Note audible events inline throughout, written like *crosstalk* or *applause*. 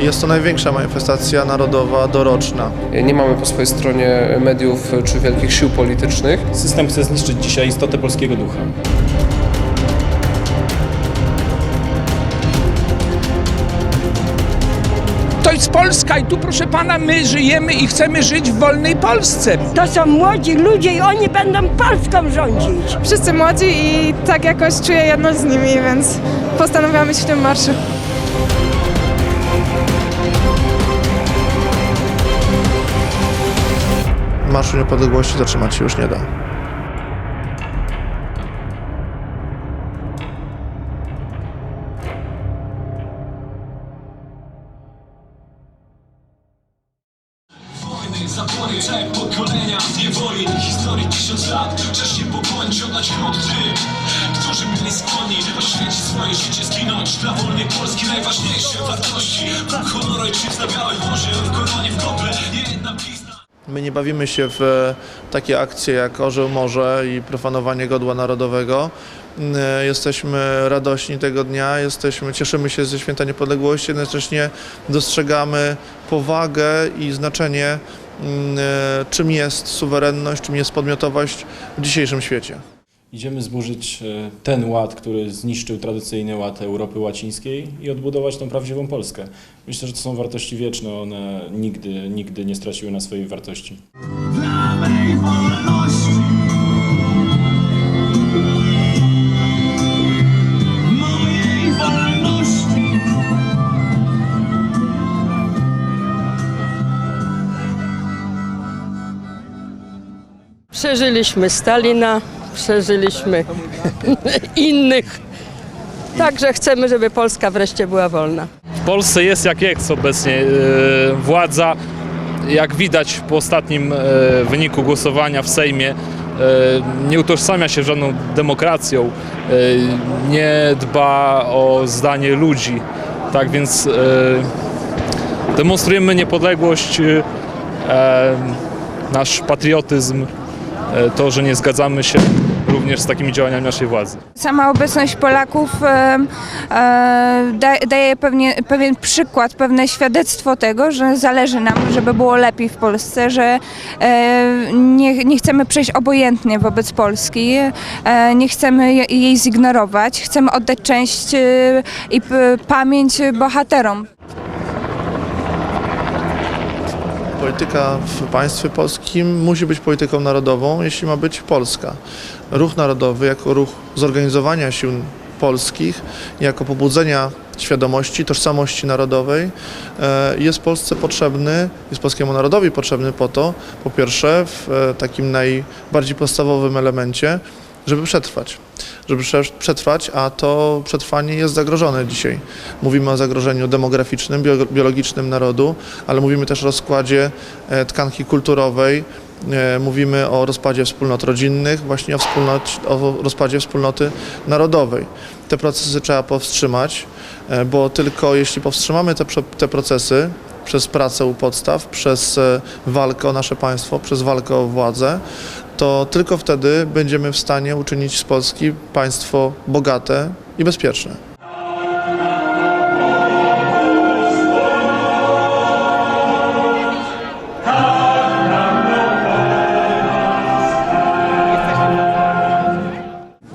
Jest to największa manifestacja narodowa doroczna. Nie mamy po swojej stronie mediów czy wielkich sił politycznych. System chce zniszczyć dzisiaj istotę polskiego ducha. To jest Polska i tu proszę pana my żyjemy i chcemy żyć w wolnej Polsce. To są młodzi ludzie i oni będą Polską rządzić. Wszyscy młodzi i tak jakoś czuję jedność z nimi, więc postanowiłam być w tym marszu. Marszu Niepodległości zatrzymać się już nie da. Niewoli Historii tysiąc lat. Czas się Którzy byli skłonni swoje życie Zginąć. Dla wolnej Polski Najważniejsze wartości. Bóg, honor, ojczyzna, białe chorze W koronie, w kople, jedna blizna My nie bawimy się w e, takie akcje jak Orzeł Morze i profanowanie godła narodowego. E, Jesteśmy radośni tego dnia, jesteśmy, cieszymy się ze święta niepodległości, jednocześnie dostrzegamy powagę i znaczenie, mm, e, czym jest suwerenność, czym jest podmiotowość w dzisiejszym świecie. Idziemy zburzyć e, ten ład, który zniszczył tradycyjny ład Europy Łacińskiej i odbudować tą prawdziwą Polskę. Myślę, że to są wartości wieczne, one nigdy, nigdy nie straciły na swojej wartości. Dla mej wolności Mojej wolności Przeżyliśmy Stalina, przeżyliśmy *laughs* innych. Także chcemy, żeby Polska wreszcie była wolna. W Polsce jest jak jest obecnie. E, Władza, jak widać po ostatnim e, wyniku głosowania w Sejmie, e, nie utożsamia się żadną demokracją, nie dba o zdanie ludzi. Tak więc demonstrujemy niepodległość, nasz patriotyzm, to, że nie zgadzamy się również z takimi działaniami naszej władzy. Sama obecność Polaków e, e, da, daje pewnie, pewien przykład, pewne świadectwo tego, że zależy nam, żeby było lepiej w Polsce, że e, nie, nie chcemy przejść obojętnie wobec Polski, e, nie chcemy je- jej zignorować, chcemy oddać część e, i pamięć bohaterom. Polityka w państwie polskim musi być polityką narodową, jeśli ma być Polska. Ruch narodowy jako ruch zorganizowania sił polskich, jako pobudzenia świadomości, tożsamości narodowej e, jest Polsce potrzebny, jest polskiemu narodowi potrzebny po to, po pierwsze w e, takim najbardziej podstawowym elemencie, żeby przetrwać. Żeby prze- przetrwać, a to przetrwanie jest zagrożone dzisiaj. Mówimy o zagrożeniu demograficznym, bio- biologicznym narodu, ale mówimy też o rozkładzie e, tkanki kulturowej, e, mówimy o rozpadzie wspólnot rodzinnych, właśnie o, wspólnot, o rozpadzie wspólnoty narodowej. Te procesy trzeba powstrzymać, e, bo tylko jeśli powstrzymamy te, te procesy, przez pracę u podstaw, przez walkę o nasze państwo, przez walkę o władzę, to tylko wtedy będziemy w stanie uczynić z Polski państwo bogate i bezpieczne.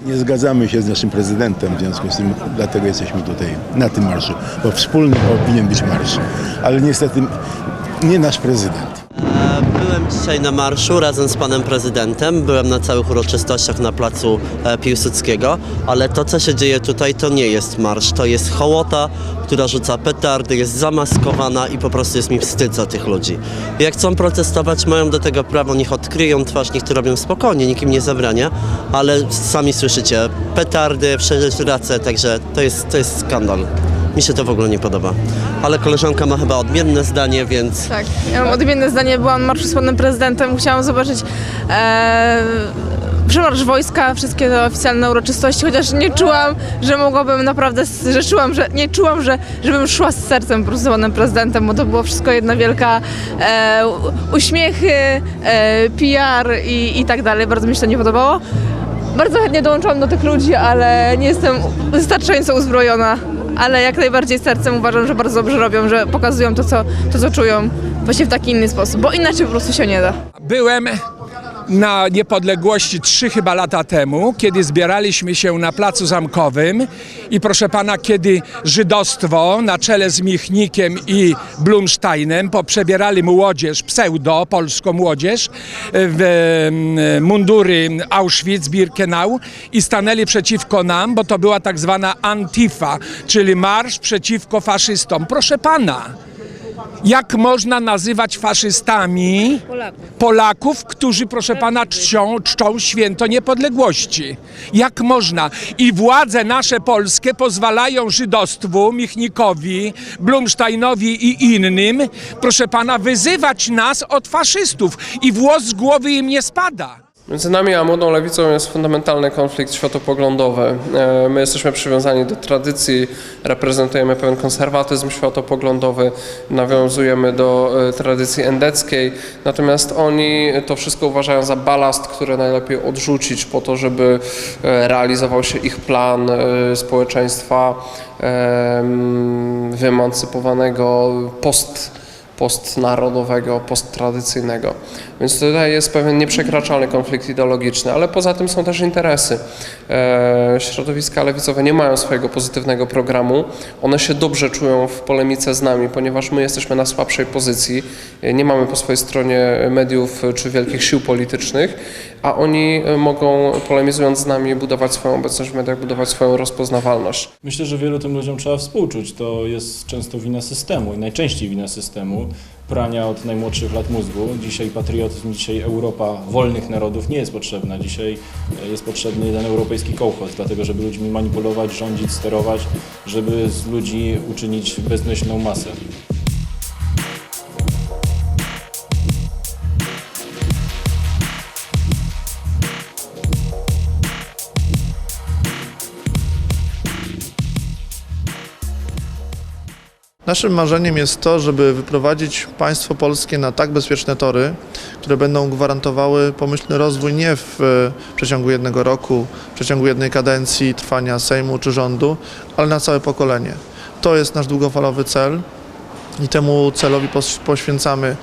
Nie zgadzamy się z naszym prezydentem, w związku z tym dlatego jesteśmy tutaj na tym marszu, bo wspólny powinien być marsz, ale niestety nie nasz prezydent. Dzisiaj na marszu razem z panem prezydentem, byłem na całych uroczystościach na placu e, Piłsudskiego, ale to co się dzieje tutaj to nie jest marsz, to jest hołota, która rzuca petardy, jest zamaskowana i po prostu jest mi wstyd za tych ludzi. Jak chcą protestować, mają do tego prawo, niech odkryją twarz, niech to robią spokojnie, nikt im nie zabrania, ale sami słyszycie, petardy, wszędzie race, także to jest, to jest skandal. Mi się to w ogóle nie podoba. Ale koleżanka ma chyba odmienne zdanie, więc Tak, ja mam odmienne zdanie, byłam marszu z panem prezydentem, chciałam zobaczyć e, przemarsz wojska, wszystkie te oficjalne uroczystości, chociaż nie czułam, że mogłabym naprawdę, że czułam, że nie czułam, że żebym szła z sercem po prostu z panem prezydentem, bo to było wszystko jedna wielka e, uśmiechy, e, PR i, i tak dalej, bardzo mi się to nie podobało. Bardzo chętnie dołączyłam do tych ludzi, ale nie jestem wystarczająco uzbrojona. Ale jak najbardziej sercem uważam, że bardzo dobrze robią, że pokazują to, co, to, co czują właśnie w taki inny sposób, bo inaczej po prostu się nie da. Byłem na niepodległości trzy chyba lata temu, kiedy zbieraliśmy się na Placu Zamkowym i proszę pana, kiedy żydostwo na czele z Michnikiem i Blumsteinem poprzebierali młodzież, pseudo polską młodzież w em, mundury Auschwitz-Birkenau i stanęli przeciwko nam, bo to była tak zwana Antifa, czyli marsz przeciwko faszystom. Proszę pana, jak można nazywać faszystami Polaków, którzy, proszę pana, czczą, czczą święto niepodległości? Jak można? I władze nasze polskie pozwalają żydostwu, Michnikowi, Blumsteinowi i innym, proszę pana, wyzywać nas od faszystów i włos z głowy im nie spada. Między nami a młodą lewicą jest fundamentalny konflikt światopoglądowy. E, My jesteśmy przywiązani do tradycji, reprezentujemy pewien konserwatyzm światopoglądowy, nawiązujemy do e, tradycji endeckiej, natomiast oni to wszystko uważają za balast, który najlepiej odrzucić po to, żeby e, realizował się ich plan społeczeństwa em, wyemancypowanego post postnarodowego, posttradycyjnego. Więc tutaj jest pewien nieprzekraczalny konflikt ideologiczny, ale poza tym są też interesy. E, środowiska lewicowe nie mają swojego pozytywnego programu. One się dobrze czują w polemice z nami, ponieważ my jesteśmy na słabszej pozycji. E, Nie mamy po swojej stronie mediów czy wielkich sił politycznych, a oni e, mogą polemizując z nami budować swoją obecność w mediach, budować swoją rozpoznawalność. Myślę, że wielu tym ludziom trzeba współczuć. To jest często wina systemu i najczęściej wina systemu. Prania od najmłodszych lat mózgu. Dzisiaj patriotyzm, dzisiaj Europa wolnych narodów nie jest potrzebna. Dzisiaj e, jest potrzebny jeden europejski kołchoz, dlatego żeby ludźmi manipulować, rządzić, sterować, żeby z ludzi uczynić bezmyślną masę. Naszym marzeniem jest to, żeby wyprowadzić państwo polskie na tak bezpieczne tory, które będą gwarantowały pomyślny rozwój nie w e, przeciągu jednego roku, w przeciągu jednej kadencji trwania Sejmu czy rządu, ale na całe pokolenie. To jest nasz długofalowy cel i temu celowi poświęcamy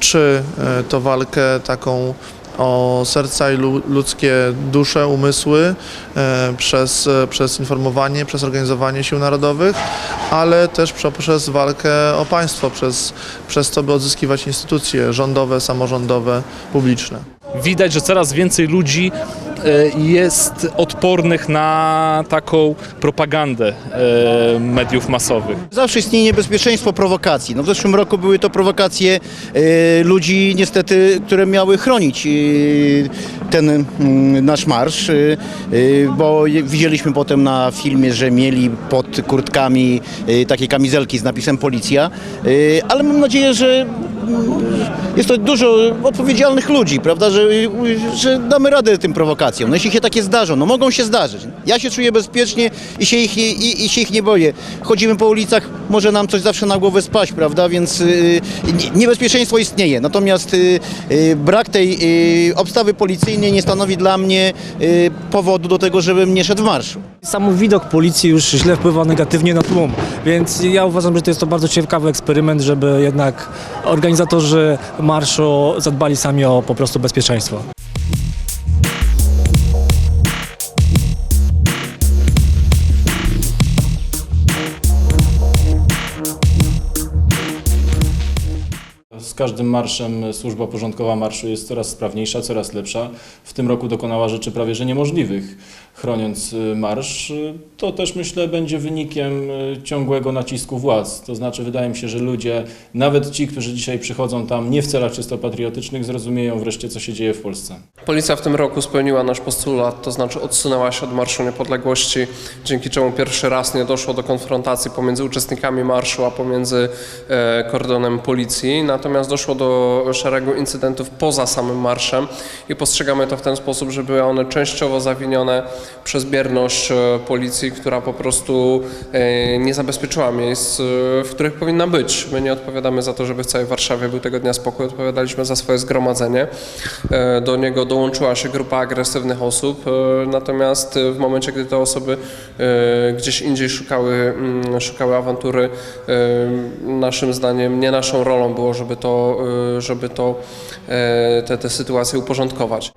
czy e, to walkę taką o serca i lu- ludzkie dusze, umysły e, przez, e, przez informowanie, przez organizowanie sił narodowych, ale też prze- poprzez walkę o państwo, przez, przez to, by odzyskiwać instytucje rządowe, samorządowe, publiczne. Widać, że coraz więcej ludzi jest odpornych na taką propagandę e, mediów masowych. Zawsze istnieje niebezpieczeństwo prowokacji. No w zeszłym roku były to prowokacje e, ludzi niestety, które miały chronić e, ten mm, nasz marsz, e, e, bo widzieliśmy potem na filmie, że mieli pod kurtkami e, takie kamizelki z napisem policja, e, ale mam nadzieję, że mm, jest to dużo odpowiedzialnych ludzi, prawda, że, że damy radę tym prowokacjom. No jeśli się takie zdarzą, no mogą się zdarzyć. Ja się czuję bezpiecznie i się ich, nie- i, i się ich nie boję. Chodzimy po ulicach, może nam coś zawsze na głowę spaść, prawda, więc y, nie- niebezpieczeństwo istnieje. Natomiast y, y, brak tej obstawy policyjnej nie stanowi dla mnie powodu do tego, żebym nie szedł w marszu. Sam widok policji już źle wpływa negatywnie na tłum, więc ja uważam, że to jest to bardzo ciekawy eksperyment, żeby jednak organizatorzy marszu zadbali sami o po prostu bezpieczeństwo. Każdym marszem służba porządkowa marszu jest coraz sprawniejsza, coraz lepsza. W tym roku dokonała rzeczy prawie że niemożliwych, chroniąc y, marsz. Y, To też myślę będzie wynikiem y, ciągłego nacisku władz. To znaczy wydaje mi się, że ludzie, nawet ci, którzy dzisiaj przychodzą tam nie w celach czysto patriotycznych, zrozumieją wreszcie, co się dzieje w Polsce. Policja w tym roku spełniła nasz postulat, to znaczy odsunęła się od Marszu Niepodległości, dzięki czemu pierwszy raz nie doszło do konfrontacji pomiędzy uczestnikami marszu, a pomiędzy e, kordonem policji. Natomiast natomiast doszło do szeregu incydentów poza samym marszem i postrzegamy to w ten sposób, że były one częściowo zawinione przez bierność e, policji, która po prostu e, nie zabezpieczyła miejsc, e, w których powinna być. My nie odpowiadamy za to, żeby w całej Warszawie był tego dnia spokój, odpowiadaliśmy za swoje zgromadzenie. Do niego dołączyła się grupa agresywnych osób, natomiast w momencie, gdy te osoby gdzieś indziej szukały, mm, szukały awantury, naszym zdaniem nie naszą rolą było, żeby to, e, żeby to e, te, te sytuacje uporządkować.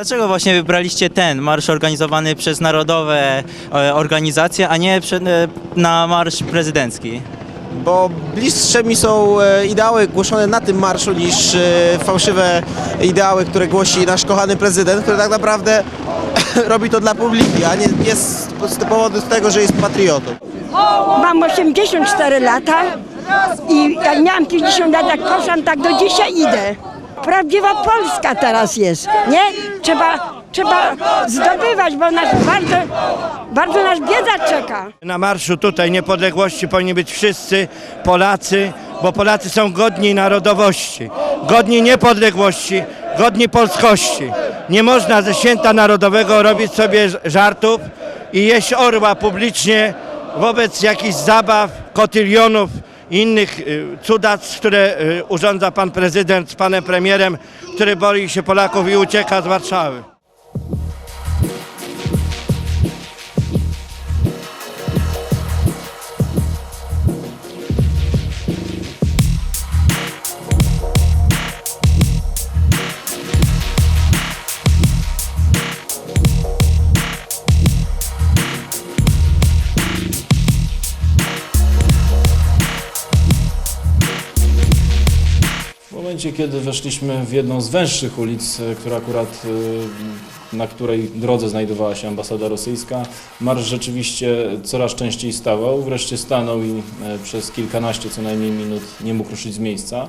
Dlaczego właśnie wybraliście ten marsz organizowany przez narodowe e, organizacje, a nie prze, e, na marsz prezydencki? bo bliższe mi są e, ideały głoszone na tym marszu niż e, fałszywe ideały, które głosi nasz kochany prezydent, który tak naprawdę *coughs* robi to dla publiki, a nie jest z powodu tego, że jest patriotą. Mam 84 lata i jak miałam 50 lat, jak poszłam, tak do dzisiaj idę. Prawdziwa Polska teraz jest, nie? Trzeba, trzeba zdobywać, bo nas bardzo, bardzo nas bieda czeka. Na marszu tutaj niepodległości powinni być wszyscy Polacy, bo Polacy są godni narodowości, godni niepodległości, godni polskości. Nie można ze święta narodowego robić sobie żartów i jeść orła publicznie wobec jakichś zabaw, kotylionów innych y, cudactw, które y, urządza pan prezydent z panem premierem, który boi się Polaków i ucieka z Warszawy. Momencie, kiedy weszliśmy w jedną z węższych ulic, e, która akurat, e, na której drodze znajdowała się ambasada rosyjska, marsz rzeczywiście coraz częściej stawał. Wreszcie stanął i e, przez kilkanaście co najmniej minut nie mógł ruszyć z miejsca.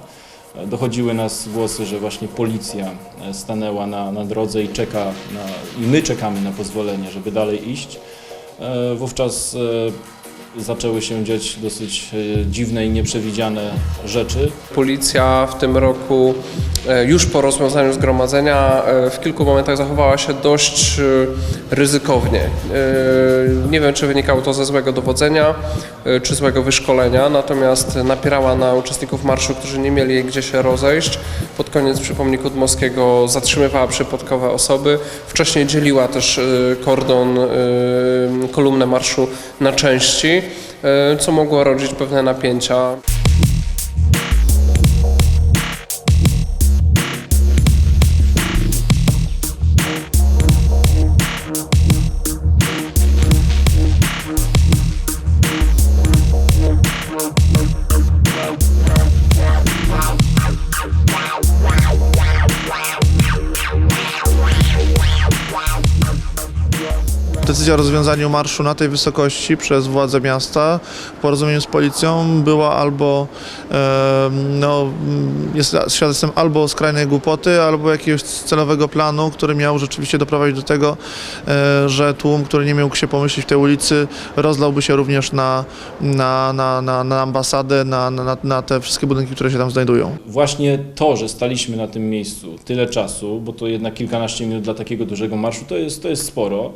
Dochodziły nas głosy, że właśnie policja stanęła na, na drodze i czeka na, i my czekamy na pozwolenie, żeby dalej iść. Wówczas zaczęły się dziać dosyć e, dziwne i nieprzewidziane rzeczy. Policja w tym roku, e, już po rozwiązaniu zgromadzenia, e, w kilku momentach zachowała się dość ryzykownie. Nie wiem, czy wynikało to ze złego dowodzenia, czy złego wyszkolenia, natomiast napierała na uczestników marszu, którzy nie mieli gdzie się rozejść. Pod koniec przy pomniku Dmowskiego zatrzymywała przypadkowe osoby. Wcześniej dzieliła też kordon, kolumnę marszu na części, co mogło rodzić pewne napięcia. Decyzja o rozwiązaniu marszu na tej wysokości przez władze miasta w porozumieniu z policją była albo no, jest świadectwem albo skrajnej głupoty, albo jakiegoś celowego planu, który miał rzeczywiście doprowadzić do tego, e, że tłum, który nie mógł się pomyśleć w tej ulicy, rozlałby się również na, na, na, na, na ambasadę, na, na, na te wszystkie budynki, które się tam znajdują. Właśnie to, że staliśmy na tym miejscu tyle czasu, bo to jednak kilkanaście minut dla takiego dużego marszu, to jest, to jest sporo,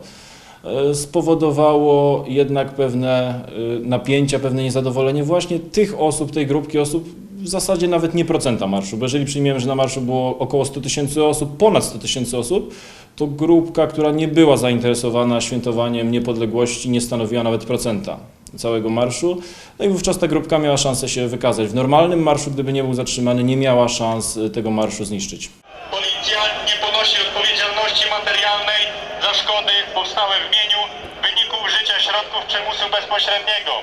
spowodowało jednak pewne e, napięcia, pewne niezadowolenie właśnie tych osób, tej grupki osób, w zasadzie nawet nie procenta marszu, bo jeżeli przyjmiemy, że na marszu było około 100 tysięcy osób, ponad 100 tysięcy osób, to grupka, która nie była zainteresowana świętowaniem niepodległości, nie stanowiła nawet procenta całego marszu. No i wówczas ta grupka miała szansę się wykazać. W normalnym marszu, gdyby nie był zatrzymany, nie miała szans y, tego marszu zniszczyć. Policja nie środków przymusu bezpośredniego.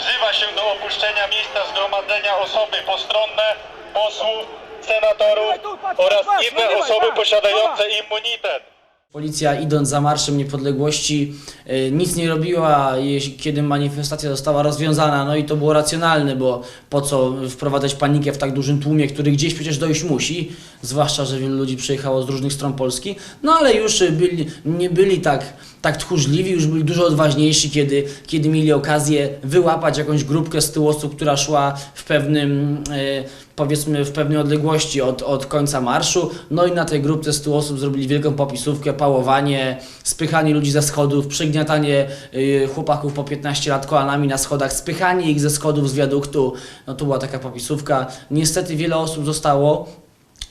Wzywa się do opuszczenia miejsca zgromadzenia osoby postronne, posłów, senatorów oraz inne osoby posiadające immunitet. Policja idąc za Marszem Niepodległości y, nic nie robiła, kiedy manifestacja została rozwiązana, no i to było racjonalne, bo po co wprowadzać panikę w tak dużym tłumie, który gdzieś przecież dojść musi, zwłaszcza, że wielu ludzi przyjechało z różnych stron Polski, no ale już y, byli, nie byli tak, tak tchórzliwi, już byli dużo odważniejsi, kiedy, kiedy mieli okazję wyłapać jakąś grupkę z tyłu osób, która szła w pewnym, y, powiedzmy w pewnej odległości od, od końca marszu, no i na tej grupce z tyłu osób zrobili wielką popisówkę, pałowanie, spychanie ludzi ze schodów, przygniatanie y, chłopaków po 15 lat kolanami na schodach, spychanie ich ze schodów z wiaduktu, no to była taka popisówka. Niestety wiele osób zostało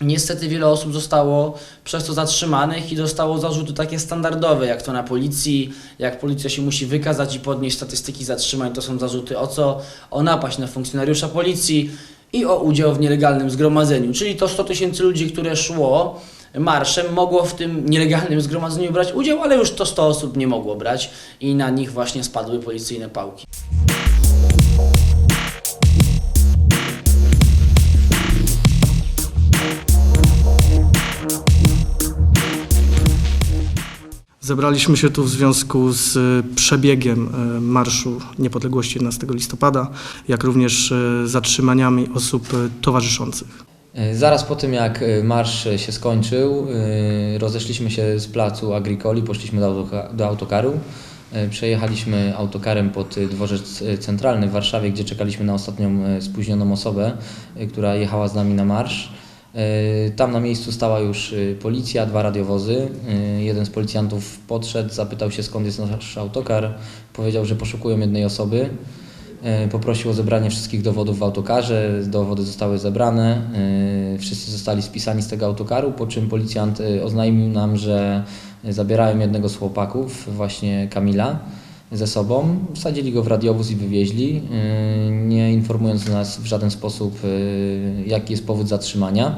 Niestety wiele osób zostało przez to zatrzymanych i dostało zarzuty takie standardowe, jak to na policji, jak policja się musi wykazać i podnieść statystyki zatrzymań, to są zarzuty o co? O napaść na funkcjonariusza policji i o udział w nielegalnym zgromadzeniu. Czyli to 100 tysięcy ludzi, które szło marszem, mogło w tym nielegalnym zgromadzeniu brać udział, ale już to 100 osób nie mogło brać i na nich właśnie spadły policyjne pałki. Zebraliśmy się tu w związku z e, przebiegiem e, Marszu Niepodległości 11 listopada, jak również e, zatrzymaniami osób towarzyszących. Zaraz po tym, jak marsz się skończył, rozeszliśmy się z placu Agricoli, poszliśmy do, do autokaru. Przejechaliśmy autokarem pod dworzec centralny w Warszawie, gdzie czekaliśmy na ostatnią spóźnioną osobę, która jechała z nami na marsz. E, Tam na miejscu stała już e, policja, dwa radiowozy. E, Jeden z policjantów podszedł, zapytał się skąd jest nasz autokar. Powiedział, że poszukują jednej osoby. Poprosił o zebranie wszystkich dowodów w autokarze. Dowody zostały zebrane. Wszyscy zostali spisani z tego autokaru, po czym policjant oznajmił nam, że zabierają jednego z chłopaków, właśnie Kamila, ze sobą. Wsadzili go w radiowóz i wywieźli, e, nie informując nas w żaden sposób, e, jaki jest powód zatrzymania.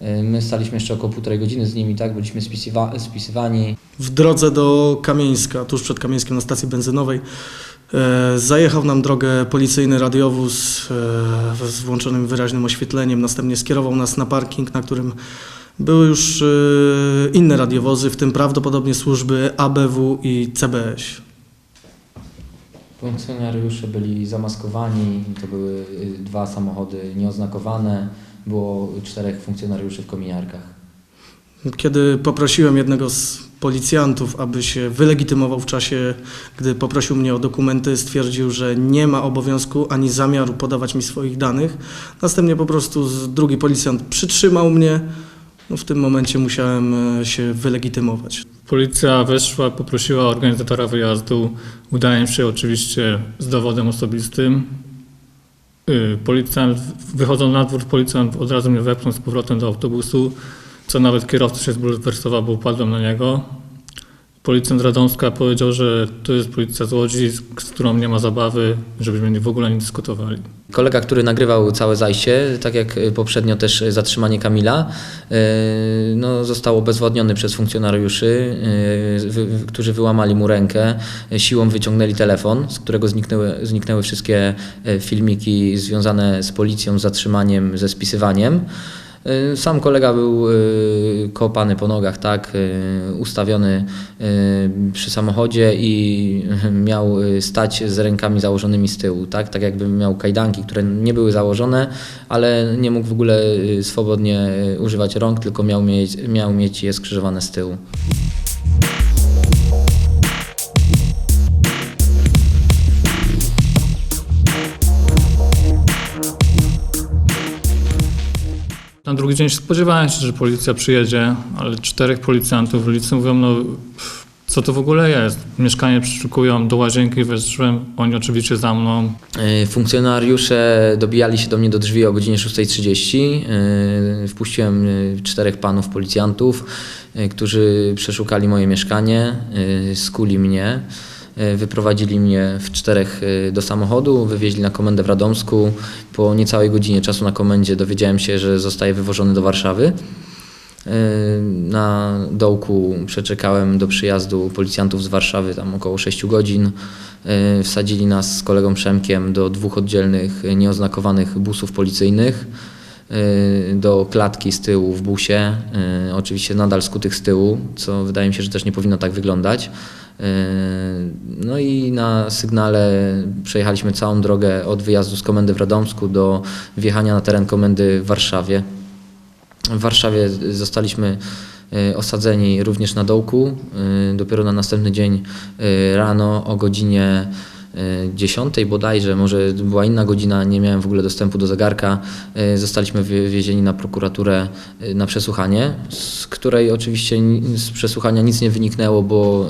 E, My staliśmy jeszcze około półtorej godziny z nimi, tak, byliśmy spisywa- spisywani. W drodze do Kamieńska, tuż przed Kamieńskiem na stacji benzynowej, e, zajechał nam drogę policyjny radiowóz e, z włączonym wyraźnym oświetleniem. Następnie skierował nas na parking, na którym były już e, inne radiowozy, w tym prawdopodobnie służby ABW i CBS. Funkcjonariusze byli zamaskowani, to były y, dwa samochody nieoznakowane, było czterech funkcjonariuszy w kominiarkach. Kiedy poprosiłem jednego z policjantów, aby się wylegitymował w czasie, gdy poprosił mnie o dokumenty, stwierdził, że nie ma obowiązku ani zamiaru podawać mi swoich danych. Następnie po prostu drugi policjant przytrzymał mnie. No w tym momencie musiałem e, się wylegitymować. Policja weszła, poprosiła organizatora wyjazdu. Udałem się oczywiście z dowodem osobistym. Y, Policjant, wychodząc na dwór, policjant od razu mnie wepchnął z powrotem do autobusu, co nawet kierowca się zbulwersował, bo upadłem na niego. Policjant Radomska powiedział, że to jest policja z Łodzi, z którą nie ma zabawy, żebyśmy w ogóle nie dyskutowali. Kolega, który nagrywał całe zajście, tak jak y, poprzednio też zatrzymanie Kamila, y, no, został obezwładniony przez funkcjonariuszy, y, którzy wyłamali mu rękę, siłą wyciągnęli telefon, z którego zniknęły, zniknęły wszystkie filmiki związane z policją, z zatrzymaniem, ze spisywaniem. Y, Sam kolega był y, kopany po nogach, tak, y, ustawiony przy samochodzie i *laughs* miał stać z rękami założonymi z tyłu, tak, tak jakby miał kajdanki, które nie były założone, ale nie mógł w ogóle swobodnie używać rąk, tylko miał mieć, miał mieć je skrzyżowane z tyłu. Na drugi dzień się spodziewałem się, że policja przyjedzie, ale czterech policjantów w ulicy mówią, no co to w ogóle jest? Mieszkanie przeszukują, do łazienki weszłem, oni oczywiście za mną. Y, Funkcjonariusze dobijali się do mnie do drzwi o godzinie 6.30. Y, Wpuściłem y, czterech panów policjantów, którzy przeszukali moje mieszkanie, skuli mnie, wyprowadzili mnie w czterech y, do samochodu, wywieźli na komendę w Radomsku. Po niecałej godzinie czasu na komendzie dowiedziałem się, że zostaję wywożony do Warszawy. Y, Na dołku przeczekałem do przyjazdu policjantów z Warszawy tam około 6 godzin. Wsadzili nas z kolegą Przemkiem do dwóch oddzielnych nieoznakowanych busów policyjnych. Do klatki z tyłu w busie, oczywiście nadal skutych z tyłu, co wydaje mi się, że też nie powinno tak wyglądać. Y, No i na sygnale przejechaliśmy całą drogę od wyjazdu z komendy w Radomsku do wjechania na teren komendy w Warszawie. W Warszawie zostaliśmy y, osadzeni również na dołku. Y, Dopiero na następny dzień rano o godzinie 10 bodajże, może była inna godzina, nie miałem w ogóle dostępu do zegarka. y, Zostaliśmy wywiezieni na prokuraturę y, na przesłuchanie, z której oczywiście z przesłuchania nic nie wyniknęło, bo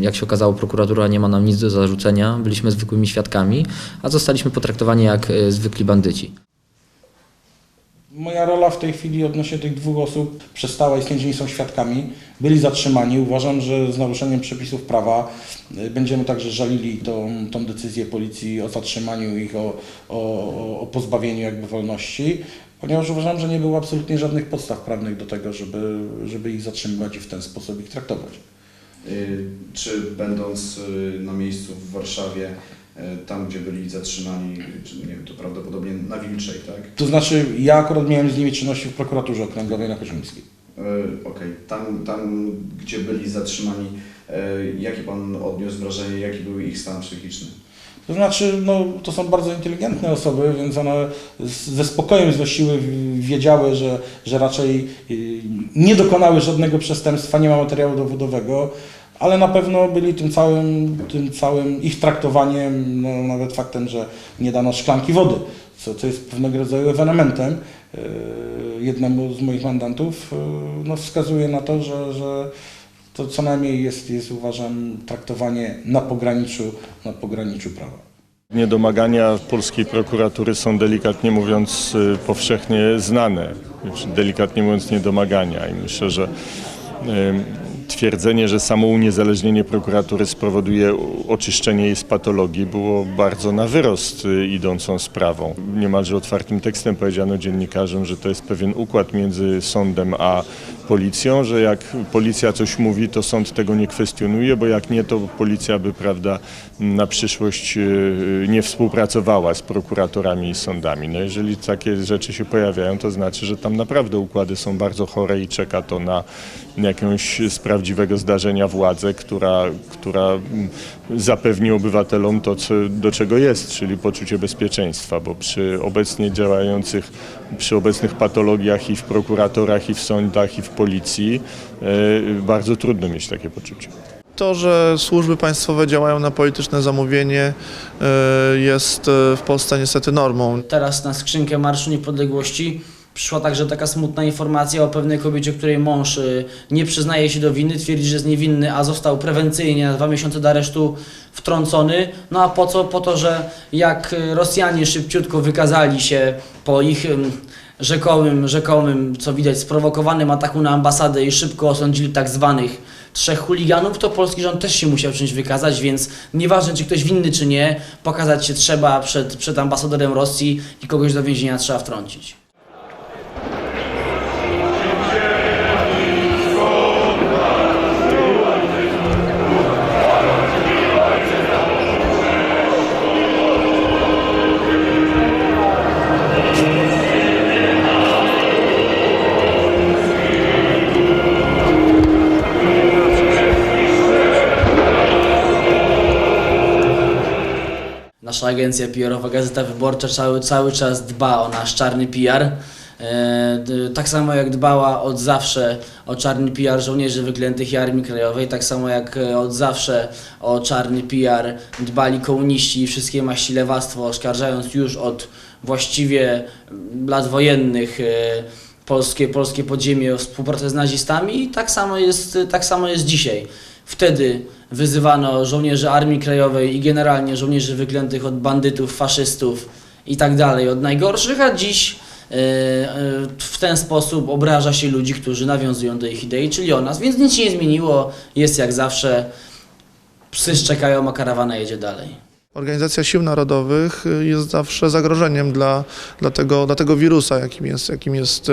jak się okazało prokuratura nie ma nam nic do zarzucenia. Byliśmy zwykłymi świadkami, a zostaliśmy potraktowani jak zwykli bandyci. Moja rola w tej chwili odnośnie tych dwóch osób przestała istnieć, nie są świadkami. Byli zatrzymani. Uważam, że z naruszeniem przepisów prawa y, będziemy także żalili tą, tą decyzję policji o zatrzymaniu ich, o, o, o pozbawieniu jakby wolności, ponieważ uważam, że nie było absolutnie żadnych podstaw prawnych do tego, żeby, żeby ich zatrzymywać i w ten sposób ich traktować. Y, Czy będąc y, na miejscu w Warszawie, tam gdzie byli zatrzymani, nie wiem, to prawdopodobnie na Wilczej, tak? To znaczy, ja akurat miałem z nimi czynności w prokuraturze okręgowej na Koziemskiej. Y, Okej, tam, tam gdzie byli zatrzymani, y, jakie Pan odniósł wrażenie, jaki był ich stan psychiczny? To znaczy, no, to są bardzo inteligentne osoby, więc one ze spokojem znosiły, wiedziały, że, że raczej y, nie dokonały żadnego przestępstwa, nie ma materiału dowodowego, ale na pewno byli tym całym, tym całym ich traktowaniem, no, nawet faktem, że nie dano szklanki wody, co, co jest pewnego rodzaju ewenementem y, jednemu z moich mandantów, y, no, wskazuje na to, że, że to co najmniej jest, jest uważam, traktowanie na pograniczu, na pograniczu prawa. Niedomagania polskiej prokuratury są delikatnie mówiąc y, powszechnie znane. Delikatnie mówiąc niedomagania i myślę, że twierdzenie, że samo uniezależnienie prokuratury spowoduje oczyszczenie jej z patologii było bardzo na wyrost y, idącą sprawą. Niemalże otwartym tekstem powiedziano dziennikarzom, że to jest pewien układ między sądem a policją, że jak policja coś mówi, to sąd tego nie kwestionuje, bo jak nie, to policja by, prawda, na przyszłość y, nie współpracowała z prokuratorami i sądami. No jeżeli takie rzeczy się pojawiają, to znaczy, że tam naprawdę układy są bardzo chore i czeka to na jakąś z prawdziwego zdarzenia władzę, która, która zapewni obywatelom to, co, do czego jest, czyli poczucie bezpieczeństwa, bo przy obecnie działających, przy obecnych patologiach i w prokuratorach, i w sądach, i w policji y, bardzo trudno mieć takie poczucie. To, że służby państwowe działają na polityczne zamówienie y, jest y, w Polsce niestety normą. Teraz na skrzynkę Marszu Niepodległości przyszła także taka smutna informacja o pewnej kobiecie, której mąż y, nie przyznaje się do winy, twierdzi, że jest niewinny, a został prewencyjnie na dwa miesiące do aresztu wtrącony. No a po co? Po to, że jak y, Rosjanie szybciutko wykazali się po ich ym, rzekomym, rzekomym, co widać, sprowokowanym ataku na ambasadę i szybko osądzili tak zwanych trzech chuliganów, to polski rząd też się musiał czymś wykazać, więc nieważne czy ktoś winny czy nie, pokazać się trzeba przed, przed ambasadorem Rosji i kogoś do więzienia trzeba wtrącić. Nasza agencja PR-owa Gazeta Wyborcza cały, cały czas dba o nasz czarny PR. E, Tak samo jak dbała od zawsze o czarny PR żołnierzy wyklętych i Armii Krajowej, tak samo jak e, od zawsze o czarny PR dbali komuniści i wszystkie maści lewactwo, oskarżając już od właściwie lat wojennych e, polskie, polskie podziemie o współpracę z nazistami i tak samo jest, tak samo jest dzisiaj. Wtedy wyzywano żołnierzy Armii Krajowej i generalnie żołnierzy wyklętych od bandytów, faszystów i tak dalej, od najgorszych, a dziś e, e, w ten sposób obraża się ludzi, którzy nawiązują do ich idei, czyli o nas, więc nic się nie zmieniło, jest jak zawsze, psy szczekają, a karawana jedzie dalej. Organizacja Sił Narodowych y, jest zawsze zagrożeniem dla, dla, tego, dla tego wirusa, jakim jest, jakim jest y,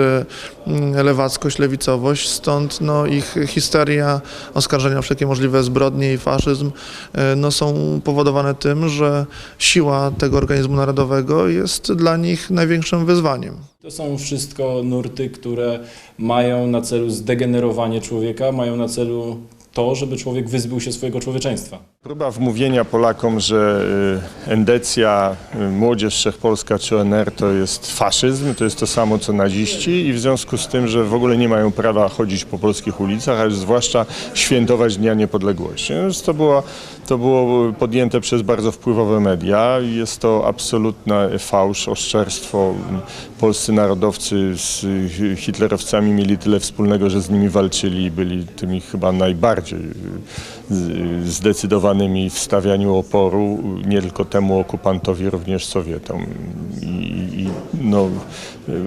mm, lewackość, lewicowość. Stąd no, ich histeria, oskarżenia o wszelkie możliwe zbrodnie i faszyzm y, no, są powodowane tym, że siła tego organizmu narodowego jest dla nich największym wyzwaniem. To są wszystko nurty, które mają na celu zdegenerowanie człowieka, mają na celu to, żeby człowiek wyzbył się swojego człowieczeństwa. Próba wmówienia Polakom, że y, endecja, y, młodzież wszechpolska czy ONR to jest faszyzm, to jest to samo co naziści i w związku z tym, że w ogóle nie mają prawa chodzić po polskich ulicach, a zwłaszcza świętować Dnia Niepodległości. No, to, było, to było podjęte przez bardzo wpływowe media. Jest to absolutne fałsz, oszczerstwo. Polscy narodowcy z hitlerowcami mieli tyle wspólnego, że z nimi walczyli i byli tymi chyba najbardziej y, z- zdecydowanymi w stawianiu oporu nie tylko temu okupantowi, również Sowietom. I, i no,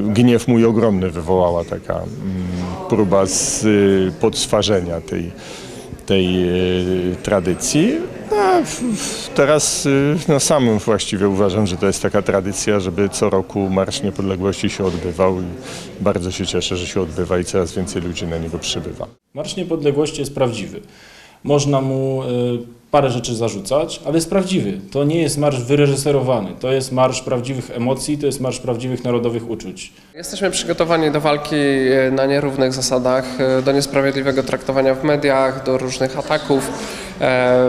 gniew mój ogromny wywołała taka mm, próba z y, tej, tej y, tradycji. A teraz y, no, sam właściwie uważam, że to jest taka tradycja, żeby co roku Marsz Niepodległości się odbywał i bardzo się cieszę, że się odbywa i coraz więcej ludzi na niego przybywa. Marsz Niepodległości jest prawdziwy. Można mu parę rzeczy zarzucać, ale jest prawdziwy. To nie jest marsz wyreżyserowany. To jest marsz prawdziwych emocji, to jest marsz prawdziwych narodowych uczuć. Jesteśmy przygotowani do walki e, na nierównych zasadach, e, do niesprawiedliwego traktowania w mediach, do różnych ataków.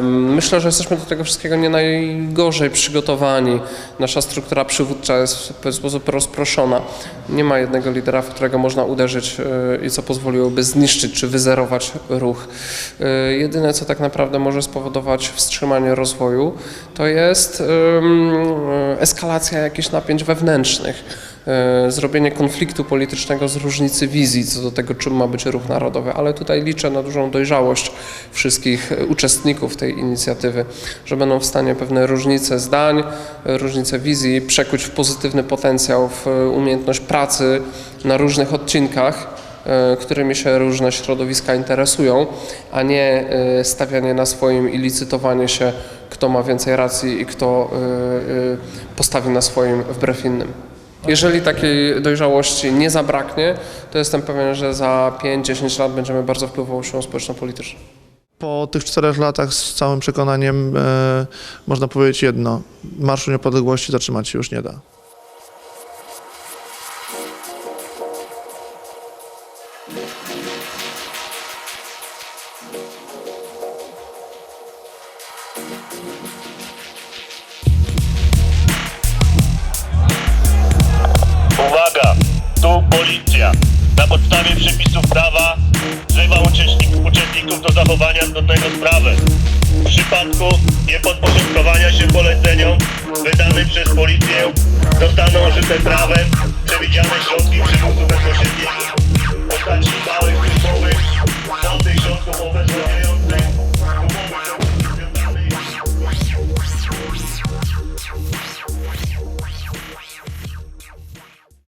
Myślę, że jesteśmy do tego wszystkiego nie najgorzej przygotowani. Nasza struktura przywódcza jest w pewien sposób rozproszona. Nie ma jednego lidera, w którego można uderzyć e, i co pozwoliłoby zniszczyć czy wyzerować ruch. E, Jedyne, co tak naprawdę może spowodować wstrzymanie rozwoju, to jest e, eskalacja jakichś napięć wewnętrznych zrobienie konfliktu politycznego z różnicy wizji co do tego, czym ma być ruch narodowy, ale tutaj liczę na dużą dojrzałość wszystkich e, uczestników tej inicjatywy, że będą w stanie pewne różnice zdań, e, różnice wizji przekuć w pozytywny potencjał, w e, umiejętność pracy na różnych odcinkach e, którymi się różne środowiska interesują, a nie e, stawianie na swoim i licytowanie się, kto ma więcej racji i kto e, e, postawi na swoim wbrew innym. Jeżeli takiej dojrzałości nie zabraknie, to jestem pewien, że za 5-10 lat będziemy bardzo wpływową siłą społeczno-polityczną. Po tych czterech latach z całym przekonaniem e, można powiedzieć jedno. Marszu Niepodległości zatrzymać się już nie da.